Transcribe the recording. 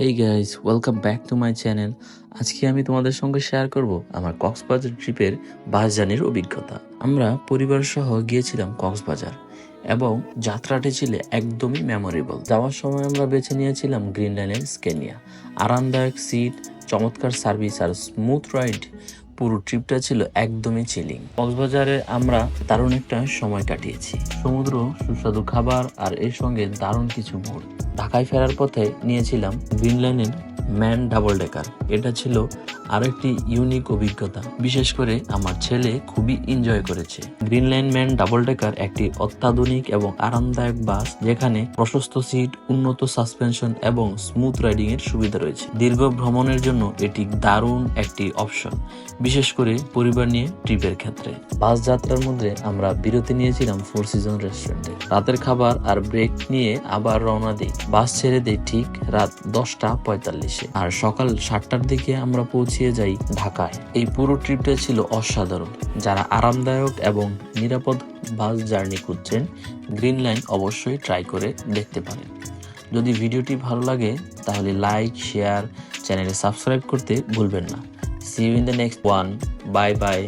Hey guys welcome back to my channel আজকে আমি তোমাদের সঙ্গে শেয়ার করব আমার কক্সবাজার ট্রিপের বাস জার্নির অভিজ্ঞতা। আমরা পরিবার সহ গিয়েছিলাম কক্সবাজার এবং যাত্রাটি ছিল একদমই মেমোরেবল যাওয়ার সময় আমরা বেছে নিয়েছিলাম গ্রিন লাইনের স্কেনিয়া আরামদায়ক সিট চমৎকার সার্ভিস আর স্মুথ রাইড পুরো ট্রিপটা ছিল একদমই চিলিং কক্সবাজারে আমরা দারুণ একটা সময় কাটিয়েছি। সমুদ্র, সুস্বাদু খাবার আর এর সঙ্গে দারুণ কিছু মুহূর্ত ঢাকায় ফেরার পথে নিয়েছিলাম গ্রিনল্যান্ডের ম্যান ডাবল ডেকার। এটা ছিল আরেকটি ইউনিক অভিজ্ঞতা। বিশেষ করে আমার ছেলে খুবই এনজয় করেছে। Green line man double decker একটি অত্যাধুনিক এবং আরামদায়ক বাস যেখানে প্রশস্ত সিট উন্নত সাসপেনশন এবং স্মুথ রাইডিং এর সুবিধা রয়েছে। দীর্ঘ ভ্রমণের জন্য এটি দারুণ একটি অপশন বিশেষ করে পরিবার নিয়ে ট্রিপের ক্ষেত্রে। বাস যাত্রার মধ্যে আমরা বিরতি নিয়েছিলাম ফোর সিজন রেস্টুরেন্টে রাতের খাবার আর ব্রেক নিয়ে আবার রওনা দিই। বাস ছেড়ে দেই ঠিক রাত দশটা পঁয়তাল্লিশে। আর সকাল সাতটার দিকে আমরা পৌঁছিয়ে যাই ঢাকায়। এই পুরো ট্রিপটা ছিল অসাধারণ। যারা আরামদায়ক এবং নিরাপদ বাস জার্নি খুঁজছেন, গ্রিন লাইন অবশ্যই ট্রাই করে দেখতে পারেন। যদি ভিডিওটি ভালো লাগে, তাহলে লাইক, শেয়ার চ্যানেলে সাবস্ক্রাইব করতে ভুলবেন না। See you in the next one bye bye